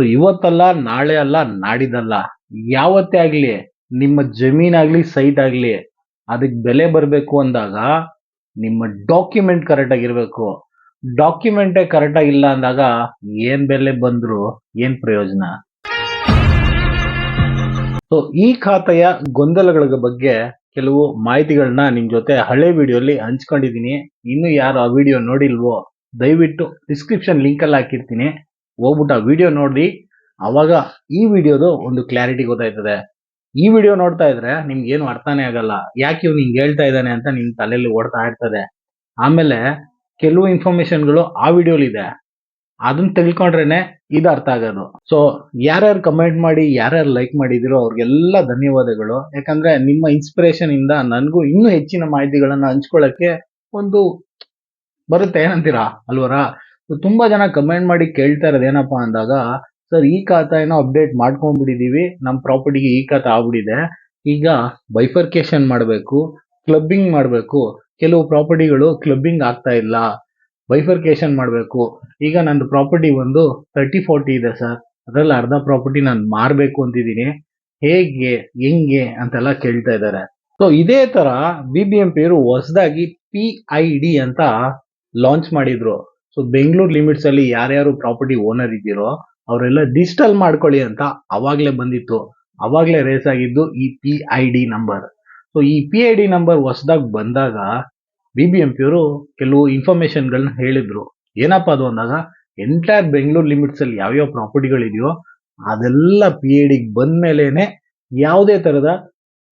So ಇವತ್ತಲ್ಲ, ನಾಳೆ ಅಲ್ಲ, ನಾಡಿದ್ದಲ್ಲ. ಯಾವತ್ತೇ ಆಗಲಿ, ನಿಮ್ಮ ಜಮೀನಾಗ್ಲಿ ಸೈಟ್ ಆಗಲಿ, ಅದಕ್ಕೆ ಬೆಲೆ ಬರಬೇಕು ಅಂದಾಗ, ನಿಮ್ಮ ಡಾಕ್ಯುಮೆಂಟ್ ಕರೆಕ್ಟಾಗಿರಬೇಕು ಡಾಕ್ಯುಮೆಂಟೇ ಕರೆಕ್ಟ್ ಇಲ್ಲ ಅಂದಾಗ, ಏನ್ ಬೆಲೆ ಬಂದ್ರು, ಏನ್ ಪ್ರಯೋಜನ? ಸೊ ಈ ಖಾತೆಯ ಗೊಂದಲಗಳ ಬಗ್ಗೆ ಕೆಲವು ಮಾಹಿತಿಗಳನ್ನ ನಿಮ್ ಜೊತೆ ಹಳೆ ವಿಡಿಯೋಲಿ ಹಂಚ್ಕೊಂಡಿದ್ದೀನಿ. ಇನ್ನು ಯಾರು ಆ ವಿಡಿಯೋ ನೋಡಿಲ್ವೋ, ದಯವಿಟ್ಟು ಡಿಸ್ಕ್ರಿಪ್ಷನ್ ಲಿಂಕ್ ಅಲ್ಲಿ ಹಾಕಿರ್ತೀನಿ. ಹೋಗ್ಬಿಟ್ಟು ಆ ವಿಡಿಯೋ ನೋಡಿ, ಅವಾಗ ಈ ವಿಡಿಯೋದು ಒಂದು ಕ್ಲಾರಿಟಿ ಗೊತ್ತಾಯ್ತದೆ. ಈ ವಿಡಿಯೋ ನೋಡ್ತಾ ಇದ್ರೆ ನಿಮ್ಗೆ ಏನು ಅರ್ಥನೇ ಆಗಲ್ಲ. ಯಾಕೆ ಇವ್ನು ಹಿಂಗೆ ಹೇಳ್ತಾ ಇದ್ದಾನೆ ಅಂತ ನಿಮ್ ತಲೆಯಲ್ಲಿ ಓಡ್ತಾ ಇರ್ತದೆ. ಆಮೇಲೆ ಕೆಲವು ಇನ್ಫಾರ್ಮೇಶನ್ಗಳು ಆ ವಿಡಿಯೋಲಿ ಇದೆ. ಅದನ್ನ ತಿಳ್ಕೊಂಡ್ರೇನೆ ಇದು ಅರ್ಥ ಆಗೋದು. ಸೊ ಯಾರ್ಯಾರು ಕಮೆಂಟ್ ಮಾಡಿ, ಯಾರ್ಯಾರು ಲೈಕ್ ಮಾಡಿದಿರೋ ಅವ್ರಿಗೆಲ್ಲ ಧನ್ಯವಾದಗಳು. ಯಾಕಂದ್ರೆ ನಿಮ್ಮ ಇನ್ಸ್ಪಿರೇಷನ್ ಇಂದ ನನಗೂ ಇನ್ನೂ ಹೆಚ್ಚಿನ ಮಾಹಿತಿಗಳನ್ನ ಹಂಚ್ಕೊಳ್ಳಕ್ಕೆ ಒಂದು ಬರುತ್ತೆ ಏನಂತೀರಾ, ಅಲ್ವರಾ? ತುಂಬಾ ಜನ ಕಮೆಂಟ್ ಮಾಡಿ ಕೇಳ್ತಾ ಇರೋದು ಏನಪ್ಪ ಅಂದಾಗ, ಸರ್, ಈ ಖಾತಾ ಏನೋ ಅಪ್ಡೇಟ್ ಮಾಡ್ಕೊಂಡ್ಬಿಟ್ಟಿದೀವಿ ನಮ್ಮ ಪ್ರಾಪರ್ಟಿಗೆ ಈ ಖಾತಾ ಆಗ್ಬಿಟ್ಟಿದೆ. ಈಗ ಬೈಫರ್ಕೇಶನ್ ಮಾಡಬೇಕು ಕ್ಲಬ್ಬಿಂಗ್ ಮಾಡಬೇಕು. ಕೆಲವು ಪ್ರಾಪರ್ಟಿಗಳು ಕ್ಲಬ್ಬಿಂಗ್ ಆಗ್ತಾ ಇಲ್ಲ. ಬೈಫರ್ಕೇಶನ್ ಮಾಡಬೇಕು. ಈಗ ನಂದು ಪ್ರಾಪರ್ಟಿ ಒಂದು ತರ್ಟಿ ಫೋರ್ಟಿ ಇದೆ ಸರ್ ಅದರಲ್ಲಿ ಅರ್ಧ ಪ್ರಾಪರ್ಟಿ ನಾನು ಮಾರಬೇಕು ಅಂತಿದ್ದೀನಿ. ಹೇಗೆ, ಹೆಂಗೆ ಅಂತೆಲ್ಲ ಕೇಳ್ತಾ ಇದ್ದಾರೆ. ಸೊ ಇದೇ ತರ ಬಿ ಬಿ ಎಂ ಪಿ ಅವರು ಹೊಸದಾಗಿ ಪಿ ಐ ಡಿ ಅಂತ ಲಾಂಚ್ ಮಾಡಿದ್ರು. ಸೊ ಬೆಂಗಳೂರು ಲಿಮಿಟ್ಸ್ ಅಲ್ಲಿ ಯಾರ್ಯಾರು ಪ್ರಾಪರ್ಟಿ ಓನರ್ ಇದ್ದೀರೋ, ಅವರೆಲ್ಲ ಡಿಜಿಟಲ್ ಮಾಡ್ಕೊಳ್ಳಿ ಅಂತ ಅವಾಗ್ಲೇ ಬಂದಿತ್ತು. ಅವಾಗ್ಲೇ ರೇಸ್ ಆಗಿದ್ದು ಈ P I D number so ಈ ಪಿ ಐ ಡಿ ನಂಬರ್ ಹೊಸದಾಗಿ ಬಂದಾಗ ಬಿ ಬಿ ಎಂ ಪಿ ಅವರು ಕೆಲವು ಇನ್ಫಾರ್ಮೇಶನ್ಗಳನ್ನ ಹೇಳಿದ್ರು. ಏನಪ್ಪಾ ಅದು ಅಂದಾಗ ಎಂಟೈರ್ ಬೆಂಗಳೂರು ಲಿಮಿಟ್ಸ್ ಅಲ್ಲಿ ಯಾವ್ಯಾವ ಪ್ರಾಪರ್ಟಿಗಳಿದೆಯೋ ಅದೆಲ್ಲ ಪಿ ಐ ಡಿಗೆ ಬಂದ್ಮೇಲೆನೆ ಯಾವುದೇ ತರದ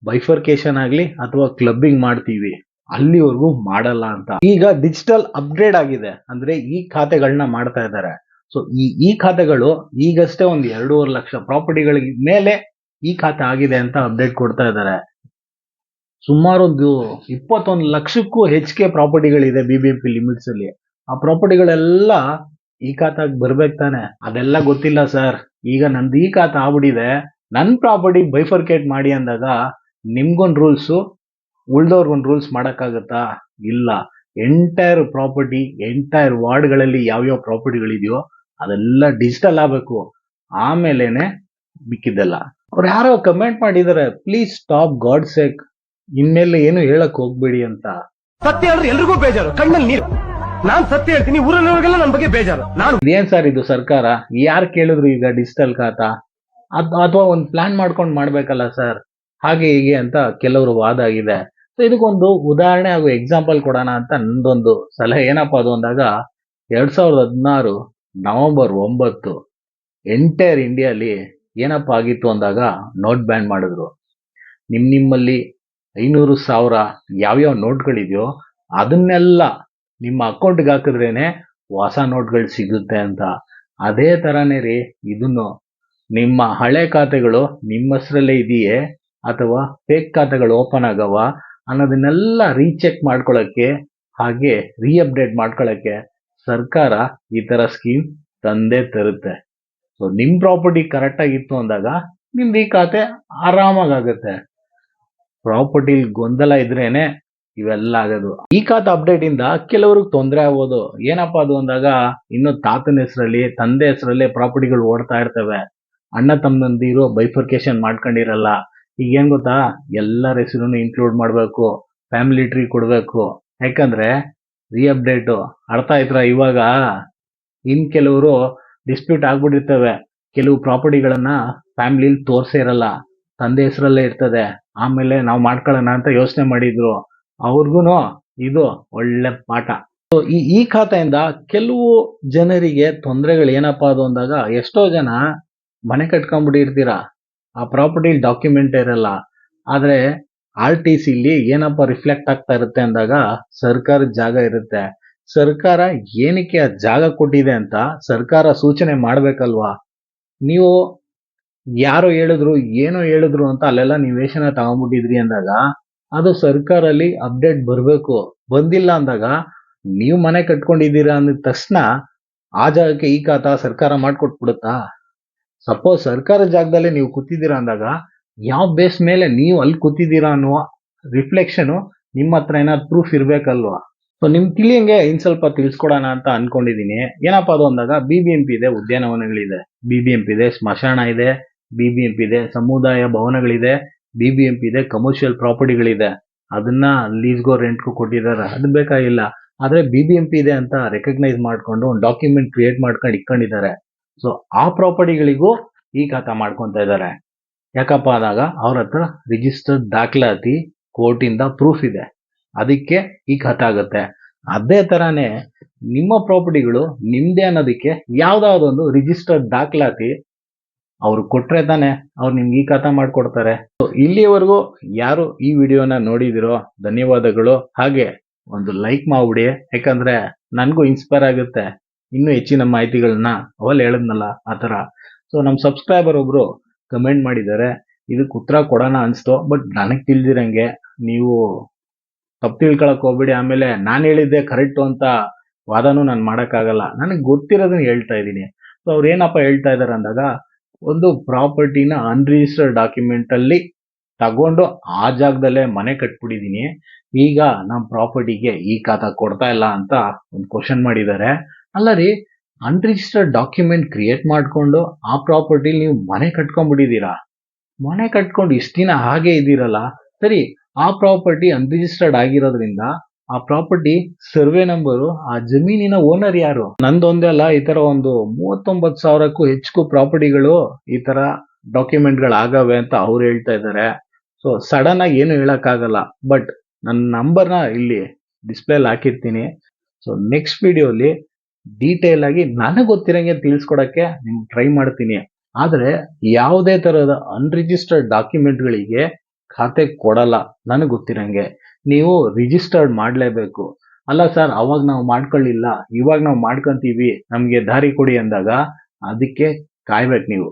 ಬೈಫರ್ಕೇಶನ್ ಆಗಲಿ ಅಥವಾ ಕ್ಲಬ್ಬಿಂಗ್ ಮಾಡ್ತೀವಿ. ಅಲ್ಲಿವರೆಗೂ ಮಾಡಲ್ಲ ಅಂತ. ಈಗ ಡಿಜಿಟಲ್ ಅಪ್ಗ್ರೇಡ್ ಆಗಿದೆ. ಅಂದ್ರೆ ಈ ಖಾತೆಗಳನ್ನ ಮಾಡ್ತಾ ಇದ್ದಾರೆ. ಸೊ ಈ ಈ ಖಾತೆಗಳು ಈಗಷ್ಟೇ ಒಂದು ಎರಡೂವರೆ ಲಕ್ಷ ಪ್ರಾಪರ್ಟಿಗಳಿಗೆ ಮೇಲೆ ಈ ಖಾತೆ ಆಗಿದೆ ಅಂತ ಅಪ್ಡೇಟ್ ಕೊಡ್ತಾ ಇದ್ದಾರೆ. ಸುಮಾರು ಒಂದು ಇಪ್ಪತ್ತೊಂದು ಲಕ್ಷಕ್ಕೂ ಹೆಚ್ಚಿಗೆ ಪ್ರಾಪರ್ಟಿಗಳಿದೆ ಬಿ ಬಿ ಪಿ ಲಿಮಿಟ್ಸ್ ಅಲ್ಲಿ. ಆ ಪ್ರಾಪರ್ಟಿಗಳೆಲ್ಲ ಈ ಖಾತಾಗ ಬರ್ಬೇಕು ತಾನೆ. ಅದೆಲ್ಲ ಗೊತ್ತಿಲ್ಲ ಸರ್. ಈಗ ನಂದು ಈ ಖಾತಾ ಆಗ್ಬಿಟ್ಟಿದೆ. ನನ್ನ ಪ್ರಾಪರ್ಟಿ ಬೈಫರ್ಕೇಟ್ ಮಾಡಿ ಅಂದಾಗ ನಿಮ್ಗೊಂದು ರೂಲ್ಸು ಉಳ್ದವ್ರಿಗೊಂದು ರೂಲ್ಸ್ ಮಾಡೋಕ್ಕಾಗತ್ತಾ? ಇಲ್ಲ. ಎಂಟೈರ್ ಪ್ರಾಪರ್ಟಿ ಎಂಟೈರ್ ವಾರ್ಡ್ಗಳಲ್ಲಿ ಯಾವ್ಯಾವ ಪ್ರಾಪರ್ಟಿಗಳಿದೆಯೋ ಅದೆಲ್ಲ ಡಿಜಿಟಲ್ ಆಗಬೇಕು. ಆಮೇಲೆನೆ ಮಿಕ್ಕಿದ್ದೆಲ್ಲ ಅವ್ರು ಯಾರೋ ಕಮೆಂಟ್ ಮಾಡಿದ್ದಾರೆ ಪ್ಲೀಸ್ ಸ್ಟಾಪ್ ಗಾಡ್ ಸೇಕ್ ಇನ್ಮೇಲೆ ಏನು ಹೇಳಕ್ ಹೋಗ್ಬೇಡಿ ಅಂತ. ಸತ್ಯ ಹೇಳಿದ್ರೆ ಎಲ್ರಿಗೂ ಬೇಜಾರು. ಕಣ್ಣಲ್ಲಿ ನೀರು. ನಾನ್ ಸತ್ಯ ಹೇಳ್ತೀನಿ ಊರಲ್ಲಿರೋರ್ಗೆಲ್ಲ ನನ್ ಬಗ್ಗೆ ಬೇಜಾರು. ನಾನು ಏನ್ ಸರ್ ಇದು ಸರ್ಕಾರ? ಯಾರು ಕೇಳಿದ್ರು ಈಗ ಡಿಜಿಟಲ್ ಖಾತಾ? ಅದ್ ಅಥವಾ ಒಂದು ಪ್ಲಾನ್ ಮಾಡ್ಕೊಂಡು ಮಾಡ್ಬೇಕಲ್ಲ ಸರ್? ಹಾಗೆ ಹೀಗೆ ಅಂತ ಕೆಲವರು ವಾದ ಆಗಿದೆ. ಸೊ ಇದಕ್ಕೊಂದು ಉದಾಹರಣೆ ಹಾಗೂ ಎಕ್ಸಾಂಪಲ್ ಕೊಡೋಣ ಅಂತ ನಂದೊಂದು ಸಲಹೆ. ಏನಪ್ಪಾ ಅದು ಅಂದಾಗ, ಎರಡ್ ಸಾವಿರದ ಹದಿನಾರು ನವೆಂಬರ್ ಒಂಬತ್ತು ಎಂಟೈರ್ ಇಂಡಿಯಾಲಿ ಏನಪ್ಪ ಆಗಿತ್ತು ಅಂದಾಗ ನೋಟ್ ಬ್ಯಾನ್ ಮಾಡಿದ್ರು. ನಿಮ್ ನಿಮ್ಮಲ್ಲಿ ಐನೂರು ಸಾವಿರ ಯಾವ್ಯಾವ ನೋಟ್ಗಳಿದೆಯೋ ಅದನ್ನೆಲ್ಲ ನಿಮ್ಮ ಅಕೌಂಟ್ಗೆ ಹಾಕಿದ್ರೇನೆ ಹೊಸ ನೋಟ್ಗಳು ಸಿಗುತ್ತೆ ಅಂತ. ಅದೇ ತರಾನೇ ರೀ ಇದನ್ನು ನಿಮ್ಮ ಹಳೆ ಖಾತೆಗಳು ನಿಮ್ಮ ಹೆಸರಲ್ಲೇ ಇದೆಯೇ ಅಥವಾ ಫೇಕ್ ಖಾತೆಗಳು ಓಪನ್ ಆಗವ? ಅನ್ನೋದನ್ನೆಲ್ಲ ರೀಚೆಕ್ ಮಾಡ್ಕೊಳ್ಳೋಕ್ಕೆ ಹಾಗೆ ರೀಅಪ್ಡೇಟ್ ಮಾಡ್ಕೊಳ್ಳೋಕ್ಕೆ ಸರ್ಕಾರ ಈ ಥರ ಸ್ಕೀಮ್ ತಂದೇ ತರುತ್ತೆ. ಸೊ ನಿಮ್ಮ ಪ್ರಾಪರ್ಟಿ ಕರೆಕ್ಟಾಗಿತ್ತು ಅಂದಾಗ ನಿಮ್ದು ಈ ಖಾತೆ ಆರಾಮಾಗುತ್ತೆ ಪ್ರಾಪರ್ಟಿಲಿ ಗೊಂದಲ ಇದ್ರೇನೆ ಇವೆಲ್ಲ ಆಗೋದು. ಈ ಖಾತೆ ಅಪ್ಡೇಟ್ ಇಂದ ಕೆಲವ್ರಿಗೆ ತೊಂದರೆ ಆಗ್ಬೋದು. ಏನಪ್ಪಾ ಅದು ಅಂದಾಗ ಇನ್ನು ತಾತನ ಹೆಸರಲ್ಲಿ, ತಂದೆ ಹೆಸರಲ್ಲೇ ಪ್ರಾಪರ್ಟಿಗಳು ಓಡ್ತಾ ಇರ್ತವೆ. ಅಣ್ಣ ತಮ್ಮಂದಿರು ಬೈಫರ್ಕೇಶನ್ ಮಾಡ್ಕೊಂಡಿರಲ್ಲ. ಈಗ ಏನ್ ಗೊತ್ತಾ? ಎಲ್ಲರ ಹೆಸರನ್ನು ಇನ್ಕ್ಲೂಡ್ ಮಾಡಬೇಕು ಫ್ಯಾಮಿಲಿ ಟ್ರೀ ಕೊಡಬೇಕು. ಯಾಕಂದ್ರೆ ರೀ ಅಪ್ಡೇಟ್ ಅರ್ಥ ಆಯ್ತರ ಇವಾಗ? ಇನ್ ಕೆಲವರು ಡಿಸ್ಪ್ಯೂಟ್ ಆಗ್ಬಿಟ್ಟಿರ್ತವೆ. ಕೆಲವು ಪ್ರಾಪರ್ಟಿಗಳನ್ನ ಫ್ಯಾಮಿಲಿಲಿ ತೋರ್ಸೇ ಇರಲ್ಲ. ತಂದೆ ಹೆಸರಲ್ಲೇ ಇರ್ತದೆ. ಆಮೇಲೆ ನಾವು ಮಾಡ್ಕೊಳ್ಳೋಣ ಅಂತ ಯೋಚನೆ ಮಾಡಿದ್ರು. ಅವ್ರಿಗೂ ಇದು ಒಳ್ಳೆ ಪಾಠ. ಸೊ ಈ ಈ ಖಾತೆಯಿಂದ ಕೆಲವು ಜನರಿಗೆ ತೊಂದರೆಗಳು ಏನಪ್ಪಾ ಅದು ಅಂದಾಗ ಎಷ್ಟೋ ಜನ ಮನೆ ಕಟ್ಕೊಂಡ್ಬಿಟ್ಟಿರ್ತೀರಾ? ಆ ಪ್ರಾಪರ್ಟಿ ಡಾಕ್ಯುಮೆಂಟ್ ಇರಲ್ಲ. ಆದ್ರೆ ಆರ್ ಟಿ ಇಲ್ಲಿ ಏನಪ್ಪ ರಿಫ್ಲೆಕ್ಟ್ ಆಗ್ತಾ ಇರುತ್ತೆ ಅಂದಾಗ ಸರ್ಕಾರದ ಜಾಗ ಇರುತ್ತೆ. ಸರ್ಕಾರ ಏನಕ್ಕೆ ಆ ಜಾಗ ಕೊಟ್ಟಿದೆ ಅಂತ ಸರ್ಕಾರ ಸೂಚನೆ ಮಾಡ್ಬೇಕಲ್ವಾ? ನೀವು ಯಾರು ಹೇಳಿದ್ರು, ಏನೋ ಹೇಳಿದ್ರು ಅಂತ ಅಲ್ಲೆಲ್ಲ ನಿವೇಶನ ತಗೊಂಡ್ಬಿಟ್ಟಿದ್ರಿ ಅಂದಾಗ ಅದು ಸರ್ಕಾರಲ್ಲಿ ಅಪ್ಡೇಟ್ ಬರಬೇಕು. ಬಂದಿಲ್ಲ ಅಂದಾಗ ನೀವು ಮನೆ ಕಟ್ಕೊಂಡಿದ್ದೀರಾ ಅಂದ ತಕ್ಷಣ ಆ ಜಾಗಕ್ಕೆ ಈ ಖಾತಾ ಸರ್ಕಾರ ಮಾಡ್ಕೊಟ್ಬಿಡುತ್ತಾ? ಸಪೋಸ್ ಸರ್ಕಾರ ಜಾಗದಲ್ಲಿ ನೀವು ಕೂತಿದ್ದೀರಾ ಅಂದಾಗ, ಯಾವ ಬೇಸ್ ಮೇಲೆ ನೀವು ಅಲ್ಲಿ ಕೂತಿದ್ದೀರಾ ಅನ್ನುವ ರಿಫ್ಲೆಕ್ಷನ್ ನಿಮ್ಮ ಹತ್ರ ಏನಾದ್ರು ಪ್ರೂಫ್ ಇರ್ಬೇಕಲ್ವಾ? ಸೊ ನಿಮ್ ತಿಳಿಯಂಗೆ ಇನ್ ಸ್ವಲ್ಪ ತಿಳಿಸ್ಕೊಡೋಣ ಅಂತ ಅನ್ಕೊಂಡಿದೀನಿ. ಏನಪ್ಪಾ ಅದು ಅಂದಾಗ ಬಿ ಬಿ ಎಂ ಪಿ ಇದೆ, ಉದ್ಯಾನವನಗಳಿದೆ. ಬಿ ಬಿ ಎಂ ಪಿ ಇದೆ, ಸ್ಮಶಾನ ಇದೆ. ಬಿ ಬಿ ಎಂ ಪಿ ಇದೆ, ಸಮುದಾಯ ಭವನಗಳಿದೆ. ಬಿ ಬಿ ಎಂ ಪಿ ಇದೆ ಕಮರ್ಷಿಯಲ್ ಪ್ರಾಪರ್ಟಿಗಳಿದೆ ಅದನ್ನ ಲೀಸ್ಗೋ ರೆಂಟ್ಗೂ ಕೊಟ್ಟಿದ್ದಾರೆ. ಅದು ಬೇಕಾಗಿಲ್ಲ ಆದ್ರೆ ಬಿ ಬಿ ಎಂ ಪಿ ಇದೆ ಅಂತ ರೆಕಗ್ನೈಸ್ ಮಾಡ್ಕೊಂಡು, ಒಂದು ಡಾಕ್ಯುಮೆಂಟ್ ಕ್ರಿಯೇಟ್ ಮಾಡ್ಕೊಂಡು ಇಟ್ಕೊಂಡಿದ್ದಾರೆ. ಸೊ ಆ ಪ್ರಾಪರ್ಟಿಗಳಿಗೂ ಈ ಖಾತಾ ಮಾಡ್ಕೊತಾ ಇದ್ದಾರೆ. ಯಾಕಪ್ಪ ಆದಾಗ ಅವ್ರ ಹತ್ರ ರಿಜಿಸ್ಟರ್ಡ್ ದಾಖಲಾತಿ ಕೋರ್ಟಿಂದ ಪ್ರೂಫ್ ಇದೆ. ಅದಕ್ಕೆ ಈ ಖಾತಾ ಆಗುತ್ತೆ. ಅದೇ ಥರನೇ ನಿಮ್ಮ ಪ್ರಾಪರ್ಟಿಗಳು ನಿಮ್ಮದೇ ಅನ್ನೋದಕ್ಕೆ ಯಾವ್ದಾವ್ದೊಂದು ರಿಜಿಸ್ಟರ್ಡ್ ದಾಖಲಾತಿ ಅವ್ರು ಕೊಟ್ಟರೆ ತಾನೆ ಅವ್ರು ನಿಮ್ಗೆ ಈ ಖಾತಾ ಮಾಡ್ಕೊಡ್ತಾರೆ. ಸೊ ಇಲ್ಲಿಯವರೆಗೂ ಯಾರು ಈ ವಿಡಿಯೋನ ನೋಡಿದಿರೋ ಧನ್ಯವಾದಗಳು. ಹಾಗೆ ಒಂದು ಲೈಕ್ ಮಾಡ್ಬಿಡಿ. ಯಾಕಂದ್ರೆ ನನಗೂ ಇನ್ಸ್ಪೈರ್ ಆಗುತ್ತೆ. ಇನ್ನೂ ಹೆಚ್ಚಿನ ಮಾಹಿತಿಗಳನ್ನ ಅವಲ್ಲಿ ಹೇಳದ್ನಲ್ಲ, ಆ ಥರ. ಸೊ ನಮ್ಮ ಸಬ್ಸ್ಕ್ರೈಬರ್ ಒಬ್ಬರು ಕಮೆಂಟ್ ಮಾಡಿದ್ದಾರೆ ಇದಕ್ಕೆ ಉತ್ತರ ಕೊಡೋಣ ಅನಿಸ್ತು ಬಟ್ ನನಗೆ ತಿಳಿದಿರಂಗೆ, ನೀವು ತಪ್ಪು ತಿಳ್ಕೊಳಕ್ಕೆ ಹೋಗ್ಬೇಡಿ. ಆಮೇಲೆ ನಾನು ಹೇಳಿದ್ದೆ ಕರೆಕ್ಟು ಅಂತ ವಾದನೂ ನಾನು ಮಾಡೋಕ್ಕಾಗಲ್ಲ. ನನಗೆ ಗೊತ್ತಿರೋದನ್ನ ಹೇಳ್ತಾ ಇದ್ದೀನಿ. ಸೊ ಅವ್ರು ಏನಪ್ಪ ಹೇಳ್ತಾ ಇದ್ದಾರೆ ಅಂದಾಗ, ಒಂದು ಪ್ರಾಪರ್ಟಿನ ಅನ್ರಿಜಿಸ್ಟರ್ಡ್ ಡಾಕ್ಯುಮೆಂಟಲ್ಲಿ ತಗೊಂಡು ಆ ಜಾಗದಲ್ಲೇ ಮನೆ ಕಟ್ಬಿಟ್ಟಿದ್ದೀನಿ. ಈಗ ನಮ್ಮ ಪ್ರಾಪರ್ಟಿಗೆ ಈ ಖಾತಾ ಕೊಡ್ತಾ ಇಲ್ಲ ಅಂತ ಒಂದು ಕ್ವಶನ್ ಮಾಡಿದ್ದಾರೆ. ಅಲ್ಲ ರೀ ಅನ್ರಿಜಿಸ್ಟರ್ಡ್ ಡಾಕ್ಯುಮೆಂಟ್ ಕ್ರಿಯೇಟ್ ಮಾಡಿಕೊಂಡು ಆ ಪ್ರಾಪರ್ಟಿಲಿ ನೀವು ಮನೆ ಕಟ್ಕೊಂಡ್ಬಿಟ್ಟಿದ್ದೀರಾ? ಮನೆ ಕಟ್ಕೊಂಡು ಇಷ್ಟು ದಿನ ಹಾಗೆ ಇದ್ದೀರಲ್ಲ? ಸರಿ, ಆ ಪ್ರಾಪರ್ಟಿ ಅನ್ರಿಜಿಸ್ಟರ್ಡ್ ಆಗಿರೋದ್ರಿಂದ ಆ ಪ್ರಾಪರ್ಟಿ ಸರ್ವೆ ನಂಬರು ಆ ಜಮೀನಿನ ಓನರ್ ಯಾರು? ನಂದೊಂದೇ ಅಲ್ಲ, ಈ ತರ ಒಂದು ಮೂವತ್ತೊಂಬತ್ತು ಸಾವಿರಕ್ಕೂ ಹೆಚ್ಚು ಪ್ರಾಪರ್ಟಿಗಳು ಈ ತರ ಡಾಕ್ಯುಮೆಂಟ್ಗಳು ಆಗವೆ ಅಂತ ಅವ್ರು ಹೇಳ್ತಾ ಇದ್ದಾರೆ. ಸೊ ಸಡನ್ ಆಗಿ ಏನು ಹೇಳಕ್ಕಾಗಲ್ಲ ಬಟ್ ನನ್ನ ನಂಬರ್ನ ಇಲ್ಲಿ ಡಿಸ್ಪ್ಲೇಲಿ ಹಾಕಿರ್ತೀನಿ. ಸೊ ನೆಕ್ಸ್ಟ್ ವಿಡಿಯೋಲಿ ಡೀಟೇಲ್ ಆಗಿ ನನಗೆ ಗೊತ್ತಿರಂಗೆ ತಿಳಿಸ್ಕೊಡಕ್ಕೆ ನಿಮ್ಗೆ ಟ್ರೈ ಮಾಡ್ತೀನಿ. ಆದ್ರೆ ಯಾವುದೇ ತರಹದ ಅನ್ರಿಜಿಸ್ಟರ್ಡ್ ಡಾಕ್ಯುಮೆಂಟ್ಗಳಿಗೆ ಖಾತೆ ಕೊಡಲ್ಲ, ನನಗೆ ಗೊತ್ತಿರಂಗೆ. ನೀವು ರಿಜಿಸ್ಟರ್ಡ್ ಮಾಡಲೇಬೇಕು. ಅಲ್ಲ ಸರ್ ಅವಾಗ ನಾವು ಮಾಡ್ಕೊಳ್ಳಿಲ್ಲ, ಇವಾಗ ನಾವು ಮಾಡ್ಕೊಂತೀವಿ, ನಮಗೆ ದಾರಿ ಕೊಡಿ ಅಂದಾಗ ಅದಕ್ಕೆ ಕಾಯ್ಬೇಕು ನೀವು.